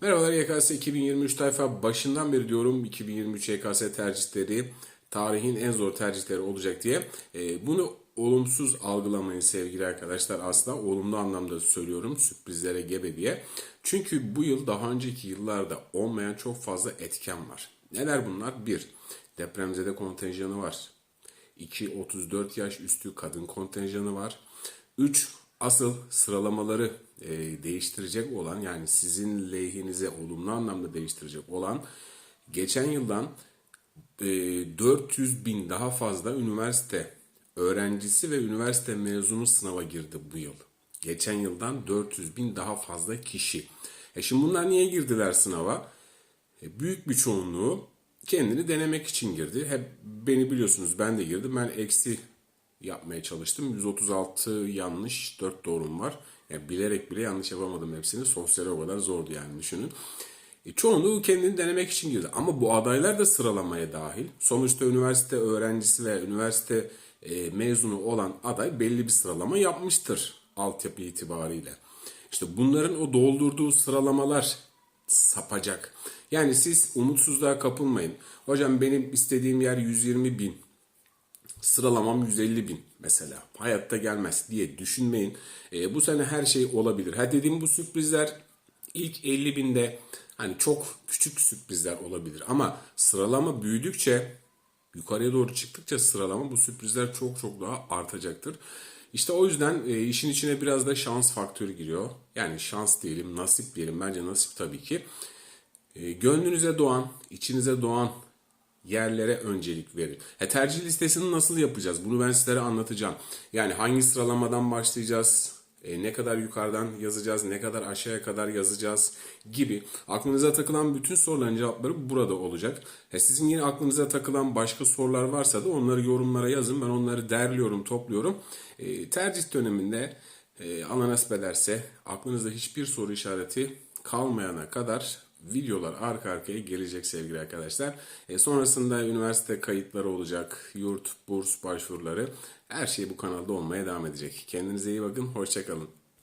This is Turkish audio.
Merhabalar YKS 2023 tayfa başından beri diyorum 2023 YKS tercihleri tarihin en zor tercihleri olacak diye. Ee, bunu olumsuz algılamayın sevgili arkadaşlar asla olumlu anlamda söylüyorum sürprizlere gebe diye. Çünkü bu yıl daha önceki yıllarda olmayan çok fazla etken var. Neler bunlar? 1. Depremzede kontenjanı var. 2. 34 yaş üstü kadın kontenjanı var. 3. Asıl sıralamaları e, değiştirecek olan yani sizin lehinize olumlu anlamda değiştirecek olan geçen yıldan e, 400 bin daha fazla üniversite öğrencisi ve üniversite mezunu sınava girdi bu yıl. Geçen yıldan 400 bin daha fazla kişi. E şimdi bunlar niye girdiler sınava? E, büyük bir çoğunluğu kendini denemek için girdi. Hep beni biliyorsunuz ben de girdim. Ben eksi yapmaya çalıştım. 136 yanlış, 4 doğrum var. Yani bilerek bile yanlış yapamadım hepsini. Sosyal o kadar zordu yani düşünün. E, çoğunluğu kendini denemek için girdi. Ama bu adaylar da sıralamaya dahil. Sonuçta üniversite öğrencisi ve üniversite e, mezunu olan aday belli bir sıralama yapmıştır altyapı itibariyle. İşte bunların o doldurduğu sıralamalar sapacak. Yani siz umutsuzluğa kapılmayın. Hocam benim istediğim yer 120 bin sıralamam 150 bin mesela. Hayatta gelmez diye düşünmeyin. E, bu sene her şey olabilir. Ha dediğim bu sürprizler ilk 50 binde hani çok küçük sürprizler olabilir. Ama sıralama büyüdükçe yukarıya doğru çıktıkça sıralama bu sürprizler çok çok daha artacaktır. İşte o yüzden e, işin içine biraz da şans faktörü giriyor. Yani şans diyelim, nasip diyelim. Bence nasip tabii ki. E, gönlünüze doğan, içinize doğan yerlere öncelik verin. E, tercih listesini nasıl yapacağız? Bunu ben sizlere anlatacağım. Yani hangi sıralamadan başlayacağız? E, ne kadar yukarıdan yazacağız, ne kadar aşağıya kadar yazacağız gibi. Aklınıza takılan bütün soruların cevapları burada olacak. E, sizin yine aklınıza takılan başka sorular varsa da onları yorumlara yazın. Ben onları derliyorum, topluyorum. E, tercih döneminde e, Allah nasip ederse aklınızda hiçbir soru işareti kalmayana kadar videolar arka arkaya gelecek sevgili arkadaşlar. E, sonrasında üniversite kayıtları olacak, yurt, burs başvuruları her şey bu kanalda olmaya devam edecek. Kendinize iyi bakın, hoşçakalın.